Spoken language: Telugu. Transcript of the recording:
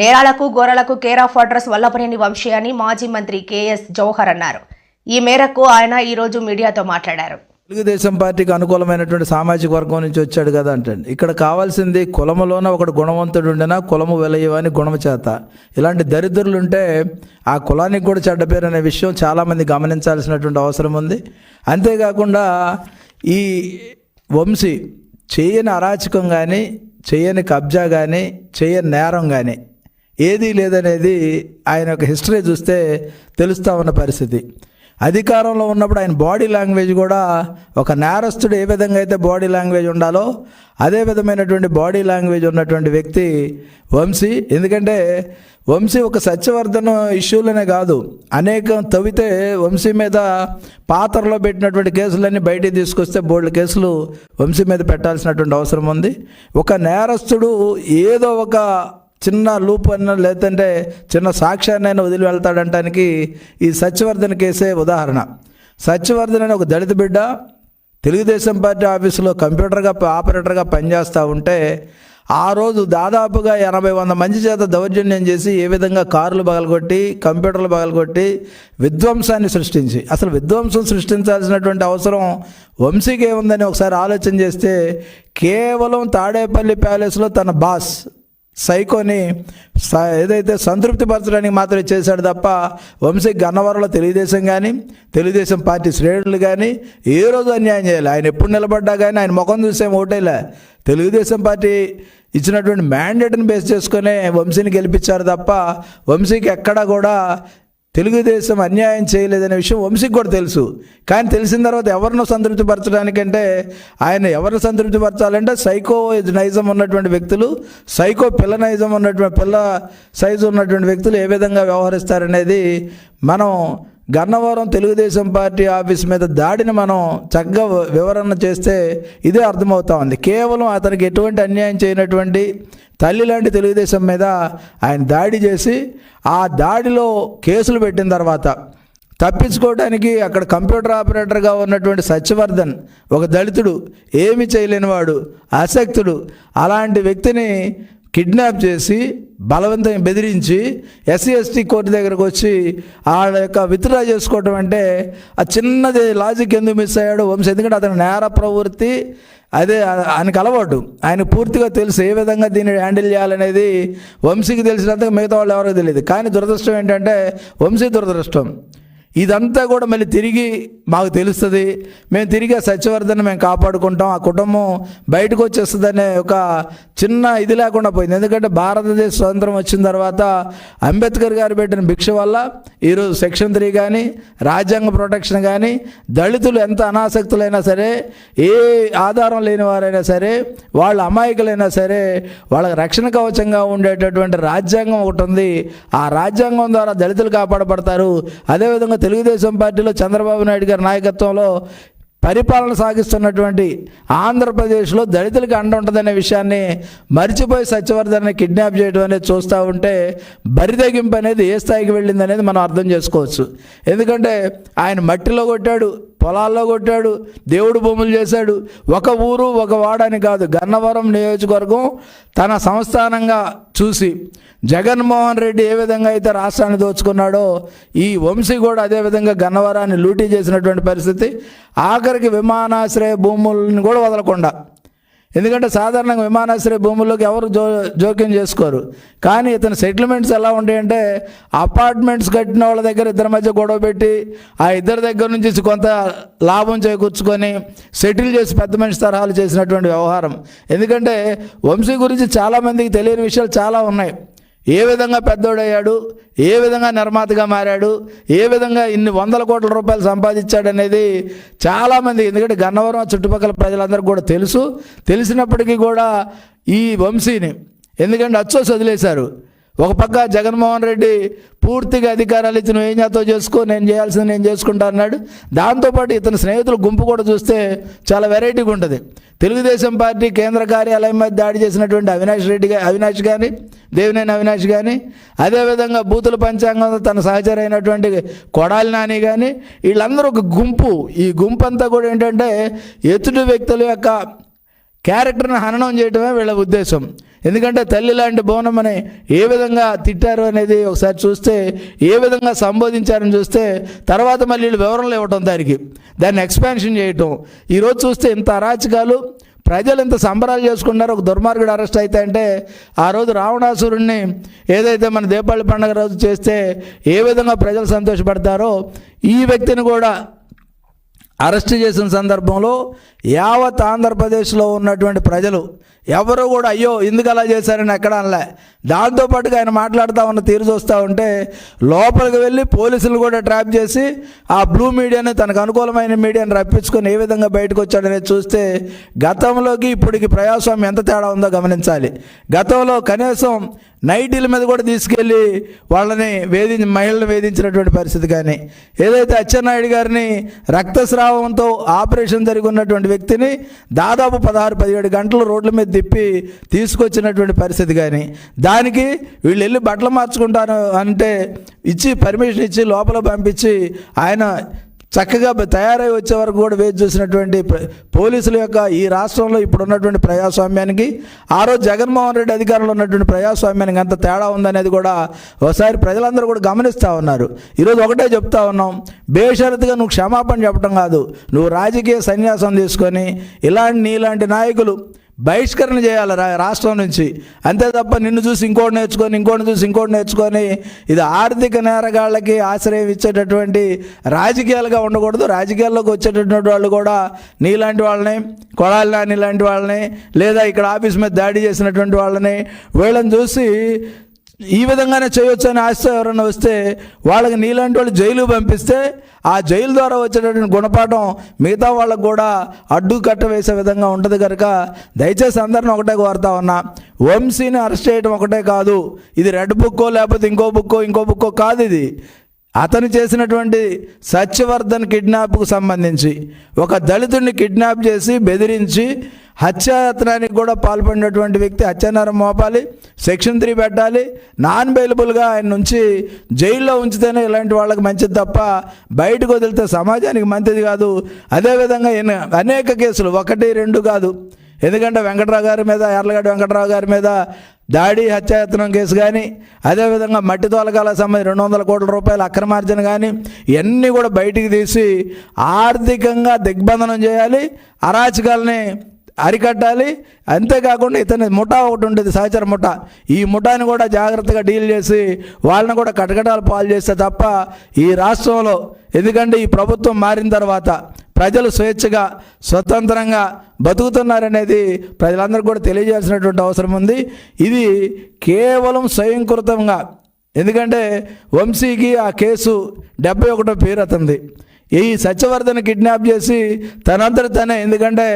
నేరాలకు గోరలకు care of address Vallabhaneni Vamsi అని మాజీ మంత్రి కేఎస్ జవహర్ అన్నారు. ఈ మేరకు ఆయన ఈరోజు మీడియాతో మాట్లాడారు. తెలుగుదేశం పార్టీకి అనుకూలమైనటువంటి సామాజిక వర్గం నుంచి వచ్చాడు కదా అంటండి. ఇక్కడ కావాల్సింది కులములోన ఒకడు గుణవంతుడు ఉండినా కులము వెలయవని గుణము చేత. ఇలాంటి దరిద్రులు ఉంటే ఆ కులానికి కూడా చెడ్డ పేరు అనే విషయం చాలామంది గమనించాల్సినటువంటి అవసరం ఉంది. అంతేకాకుండా ఈ వంశీ చేయని అరాచకం కానీ చేయని కబ్జా కానీ చేయని నేరం కానీ ఏదీ లేదనేది ఆయన యొక్క హిస్టరీ చూస్తే తెలుస్తూ ఉన్న పరిస్థితి. అధికారంలో ఉన్నప్పుడు ఆయన బాడీ లాంగ్వేజ్ కూడా ఒక నేరస్తుడు ఏ విధంగా అయితే బాడీ లాంగ్వేజ్ ఉండాలో అదే విధమైనటువంటి బాడీ లాంగ్వేజ్ ఉన్నటువంటి వ్యక్తి వంశీ. ఎందుకంటే వంశీ ఒక సత్యవర్ధన ఇష్యూలనే కాదు. అనేకం తవ్వితే వంశీ మీద పాత్రలో పెట్టినటువంటి కేసులన్నీ బయటికి తీసుకొస్తే బోల్డ్ కేసులు వంశీ మీద పెట్టాల్సినటువంటి అవసరం ఉంది. ఒక నేరస్తుడు ఏదో ఒక చిన్న లూప్ అయినా లేదంటే చిన్న సాక్ష్యాన్నైనా వదిలి వెళ్తాడంటానికి ఈ సత్యవర్ధన్ కేసే ఉదాహరణ. సత్యవర్ధన్ అనే ఒక దళిత బిడ్డ తెలుగుదేశం పార్టీ ఆఫీసులో కంప్యూటర్గా ఆపరేటర్గా పనిచేస్తూ ఉంటే ఆ రోజు దాదాపుగా ఎనభై వంద మంది చేత దౌర్జన్యం చేసి ఏ విధంగా కార్లు పగలగొట్టి కంప్యూటర్లు పగలగొట్టి విధ్వంసాన్ని సృష్టించి. అసలు విధ్వంసం సృష్టించాల్సినటువంటి అవసరం వంశీకి ఏముందని ఒకసారి ఆలోచన చేస్తే కేవలం తాడేపల్లి ప్యాలెస్లో తన బాస్ సైకోని స- ఏదైతే సంతృప్తి పరచడానికి మాత్రమే చేశాడు తప్ప వంశీ గన్నవరంలో తెలుగుదేశం కానీ తెలుగుదేశం పార్టీ శ్రేణులు కానీ ఏ రోజు అన్యాయం చేయాలి? ఆయన ఎప్పుడు నిలబడ్డా కానీ ఆయన ముఖం చూసే ఓటేలే? తెలుగుదేశం పార్టీ ఇచ్చినటువంటి మ్యాండేట్ని బేస్ చేసుకునే వంశీని గెలిపించారు తప్ప వంశీకి ఎక్కడా కూడా తెలుగుదేశం అన్యాయం చేయలేదనే విషయం వంశీకి కూడా తెలుసు. కానీ తెలిసిన తర్వాత ఎవరినో సంతృప్తిపరచడానికంటే ఆయన ఎవరిని సంతృప్తిపరచాలంటే సైకో నైజం ఉన్నటువంటి వ్యక్తులు సైకో పిల్ల నైజం ఉన్నటువంటి పిల్ల సైజు ఉన్నటువంటి వ్యక్తులు ఏ విధంగా వ్యవహరిస్తారనేది మనం గన్నవరం తెలుగుదేశం పార్టీ ఆఫీస్ మీద దాడిని మనం చక్కగా వివరణ చేస్తే ఇదే అర్థమవుతా ఉంది. కేవలం అతనికి ఎటువంటి అన్యాయం చేయనటువంటి తల్లి లాంటి తెలుగుదేశం మీద ఆయన దాడి చేసి ఆ దాడిలో కేసులు పెట్టిన తర్వాత తప్పించుకోవడానికి అక్కడ కంప్యూటర్ ఆపరేటర్గా ఉన్నటువంటి సత్యవర్ధన్ ఒక దళితుడు ఏమి చేయలేనివాడు అసక్తుడు అలాంటి వ్యక్తిని కిడ్నాప్ చేసి బలవంతంగా బెదిరించి ఎస్సీ ఎస్టీ కోర్టు దగ్గరకు వచ్చి వాళ్ళ యొక్క విత్డ్రా చేసుకోవటం అంటే ఆ చిన్నది లాజిక్ ఎందుకు మిస్ అయ్యాడు వంశీ? ఎందుకంటే అతని నేర ప్రవృత్తి అదే ఆయనకు అలవాటు. ఆయన పూర్తిగా తెలుసు ఏ విధంగా దీన్ని హ్యాండిల్ చేయాలనేది వంశీకి తెలిసినంతగా మిగతా వాళ్ళు ఎవరో తెలియదు. కానీ దురదృష్టం ఏంటంటే వంశీ దురదృష్టం. ఇదంతా కూడా మళ్ళీ తిరిగి మాకు తెలుస్తుంది. మేము తిరిగి ఆ సత్యవర్ధన్ మేము కాపాడుకుంటాం. ఆ కుటుంబం బయటకు వచ్చేస్తుందనే ఒక చిన్న ఇది లేకుండా పోయింది. ఎందుకంటే భారతదేశ స్వతంత్రం వచ్చిన తర్వాత అంబేద్కర్ గారు పెట్టిన భిక్ష వల్ల ఈరోజు సెక్షన్ త్రీ కానీ రాజ్యాంగ ప్రొటెక్షన్ కానీ దళితులు ఎంత అనాసక్తులైనా సరే ఏ ఆధారం లేని వారైనా సరే వాళ్ళ అమాయకులైనా సరే వాళ్ళకి రక్షణ కవచంగా ఉండేటటువంటి రాజ్యాంగం ఒకటి ఉంది. ఆ రాజ్యాంగం ద్వారా దళితులు కాపాడబడతారు. అదేవిధంగా తెలుగుదేశం పార్టీలో చంద్రబాబు నాయుడు గారి నాయకత్వంలో పరిపాలన సాగిస్తున్నటువంటి ఆంధ్రప్రదేశ్లో దళితులకు అండ ఉంటుందనే విషయాన్ని మర్చిపోయి సత్యవర్ధన్ని కిడ్నాప్ చేయడం అనేది చూస్తూ ఉంటే బరితెగింపు అనేది ఏ స్థాయికి వెళ్ళింది అనేది మనం అర్థం చేసుకోవచ్చు. ఎందుకంటే ఆయన మట్టిలో కొట్టాడు పొలాల్లో కొట్టాడు దేవుడు బొమ్మలు చేశాడు. ఒక ఊరు ఒక వాడని కాదు గన్నవరం నియోజకవర్గం తన సంస్థానంగా చూసి జగన్మోహన్ రెడ్డి ఏ విధంగా అయితే రాష్ట్రాన్ని దోచుకున్నాడో ఈ వంశీ కూడా అదే విధంగా గన్నవరాన్ని లూటీ చేసినటువంటి పరిస్థితి. ఆఖరికి విమానాశ్రయ భూములను కూడా వదలకుండా ఎందుకంటే సాధారణంగా విమానాశ్రయ భూముల్లోకి ఎవరు జో జోక్యం చేసుకోరు. కానీ ఇతని సెటిల్మెంట్స్ ఎలా ఉంటాయంటే అపార్ట్మెంట్స్ కట్టిన వాళ్ళ దగ్గర ఇద్దరి మధ్య గొడవ పెట్టి ఆ ఇద్దరి దగ్గర నుంచి కొంత లాభం చేకూర్చుకొని సెటిల్ చేసి పెద్ద మనిషి తరహాలు చేసినటువంటి వ్యవహారం. ఎందుకంటే వంశీ గురించి చాలామందికి తెలియని విషయాలు చాలా ఉన్నాయి. ఏ విధంగా పెద్దోడయ్యాడు? ఏ విధంగా నిర్మాతగా మారాడు? ఏ విధంగా ఇన్ని వందల కోట్ల రూపాయలు సంపాదించాడు అనేది చాలామంది ఎందుకంటే గన్నవరం చుట్టుపక్కల ప్రజలందరికీ కూడా తెలుసు. తెలిసినప్పటికీ కూడా ఈ వంశీని ఎందుకంటే అచ్చోసి వదిలేశారు. ఒక పక్క జగన్మోహన్ రెడ్డి పూర్తిగా అధికారాలు ఇచ్చి నువ్వు ఏం చేస్తావు చేసుకో నేను చేయాల్సింది నేను చేసుకుంటా అన్నాడు. దాంతోపాటు ఇతని స్నేహితుల గుంపు కూడా చూస్తే చాలా వెరైటీగా ఉంటుంది. తెలుగుదేశం పార్టీ కేంద్ర కార్యాలయం మీద దాడి చేసినటువంటి అవినాష్ రెడ్డి అవినాష్ కానీ దేవినేని అవినాష్ కానీ అదేవిధంగా బూతుల పంచాంగంలో తన సహచర అయినటువంటి కొడాలి నాని కానీ వీళ్ళందరూ ఒక గుంపు. ఈ గుంపు అంతా కూడా ఏంటంటే ఎదుటి వ్యక్తుల యొక్క క్యారెక్టర్ని హననం చేయడమే వీళ్ళ ఉద్దేశం. ఎందుకంటే తల్లి లాంటి బోనమని ఏ విధంగా తిట్టారు అనేది ఒకసారి చూస్తే ఏ విధంగా సంబోధించారని చూస్తే తర్వాత మళ్ళీ వీళ్ళు వివరణలు ఇవ్వటం దానికి. దాన్ని ఎక్స్పాన్షన్ చేయటం. ఈరోజు చూస్తే ఇంత అరాచకాలు ప్రజలు ఇంత సంబరాలు చేసుకున్నారు ఒక దుర్మార్గుడు అరెస్ట్ అయితే అంటే ఆ రోజు రావణాసురుణ్ణి ఏదైతే మన దీపావళి పండుగ రోజు చేస్తే ఏ విధంగా ప్రజలు సంతోషపడతారో ఈ వ్యక్తిని కూడా అరెస్ట్ చేసిన సందర్భంలో యావత్ ఆంధ్రప్రదేశ్లో ఉన్నటువంటి ప్రజలు ఎవరు కూడా అయ్యో ఎందుకు అలా చేశారని ఎక్కడ అనలే దాంతోపాటుగా ఆయన మాట్లాడుతూ ఉన్న తీరు చూస్తూ ఉంటే లోపలికి వెళ్ళి పోలీసులు కూడా ట్రాప్ చేసి ఆ బ్లూ మీడియాని తనకు అనుకూలమైన మీడియాని రప్పించుకొని ఏ విధంగా బయటకు వచ్చాడనేది చూస్తే గతంలోకి ఇప్పటికి ప్రజాస్వామ్యం ఎంత తేడా ఉందో గమనించాలి. గతంలో కనీసం నైటీల మీద కూడా తీసుకెళ్ళి వాళ్ళని వేధించి మహిళలను వేధించినటువంటి పరిస్థితి కానీ ఏదైతే అచ్చెన్నాయుడు గారిని రక్తస్రావంతో ఆపరేషన్ జరిగి ఉన్నటువంటి వ్యక్తిని దాదాపు పదహారు పదిహేడు గంటలు రోడ్ల మీద తిప్పి తీసుకొచ్చినటువంటి పరిస్థితి కానీ దానికి వీళ్ళు వెళ్ళి బట్టలు మార్చుకుంటాను అంటే ఇచ్చి పర్మిషన్ ఇచ్చి లోపల పంపించి ఆయన చక్కగా తయారై వచ్చే వరకు కూడా వేచి చూసినటువంటి పోలీసుల యొక్క ఈ రాష్ట్రంలో ఇప్పుడు ఉన్నటువంటి ప్రజాస్వామ్యానికి ఆ రోజు జగన్మోహన్ రెడ్డి అధికారంలో ఉన్నటువంటి ప్రజాస్వామ్యానికి అంత తేడా ఉందనేది కూడా ఒకసారి ప్రజలందరూ కూడా గమనిస్తూ ఉన్నారు. ఈరోజు ఒకటే చెప్తా ఉన్నాం బేషరతుగా నువ్వు క్షమాపణ చెప్పడం కాదు నువ్వు రాజకీయ సన్యాసం తీసుకొని ఇలాంటి నీలాంటి నాయకులు బహిష్కరణ చేయాలి రా రాష్ట్రం నుంచి. అంతే తప్ప నిన్ను చూసి ఇంకోటి నేర్చుకొని ఇంకోటి చూసి ఇంకోటి నేర్చుకొని ఇది ఆర్థిక నేరగాళ్ళకి ఆశ్రయం ఇచ్చేటటువంటి రాజకీయాలుగా ఉండకూడదు. రాజకీయాల్లోకి వచ్చేటటువంటి వాళ్ళు కూడా నీలాంటి వాళ్ళని కొడాలి నాని లాంటి వాళ్ళని లేదా ఇక్కడ ఆఫీస్ మీద దాడి చేసినటువంటి వాళ్ళని వీళ్ళని చూసి ఈ విధంగానే చేయొచ్చు అని ఆశ ఎవరైనా వస్తే వాళ్ళకి నీలాంటి వాళ్ళు జైలు పంపిస్తే ఆ జైలు ద్వారా వచ్చేటటువంటి గుణపాఠం మిగతా వాళ్ళకు కూడా అడ్డు కట్ట వేసే విధంగా ఉంటుంది కనుక దయచేసి అందరిని ఒకటే కోరుతా ఉన్నా. వంశీని అరెస్ట్ చేయడం ఒకటే కాదు. ఇది రెడ్ బుక్కో లేకపోతే ఇంకో బుక్కో ఇంకో బుక్కో కాదు ఇది. అతను చేసినటువంటి సత్యవర్ధన్ కిడ్నాప్కు సంబంధించి ఒక దళితుడిని కిడ్నాప్ చేసి బెదిరించి హత్యాయత్నానికి కూడా పాల్పడినటువంటి వ్యక్తి హత్యానేరం మోపాలి సెక్షన్ త్రీ పెట్టాలి. నాన్ బెయిలబుల్గా ఆయన నుంచి జైల్లో ఉంచితేనే ఇలాంటి వాళ్ళకి మంచిది తప్ప బయటకు వదిలితే సమాజానికి మంచిది కాదు. అదేవిధంగా అనేక కేసులు ఒకటి రెండు కాదు. ఎందుకంటే వెంకట్రావు గారి మీద ఎర్లగడ్డ వెంకట్రావు గారి మీద దాడి హత్యాయత్నం కేసు కానీ అదేవిధంగా మట్టి తోలకాల సంబంధించి రెండు వందల కోట్ల రూపాయల అక్రమార్జన కానీ ఇవన్నీ కూడా బయటికి తీసి ఆర్థికంగా దిగ్బంధనం చేయాలి. అరాచకాలని అరికట్టాలి. అంతేకాకుండా ఇతని ముఠా ఒకటి ఉండేది సహచర ముఠా. ఈ ముఠాని కూడా జాగ్రత్తగా డీల్ చేసి వాళ్ళని కూడా కటకటాలు పాలు చేస్తే తప్ప ఈ రాష్ట్రంలో ఎందుకంటే ఈ ప్రభుత్వం మారిన తర్వాత ప్రజలు స్వేచ్ఛగా స్వతంత్రంగా బతుకుతున్నారనేది ప్రజలందరూ కూడా తెలియజేయాల్సినటువంటి అవసరం ఉంది. ఇది కేవలం స్వయంకృతంగా ఎందుకంటే వంశీకి ఆ కేసు డెబ్బై ఒకటో పేరు అతంది ఈ సత్యవర్ధన్ కిడ్నాప్ చేసి తనంతట తనే ఎందుకంటే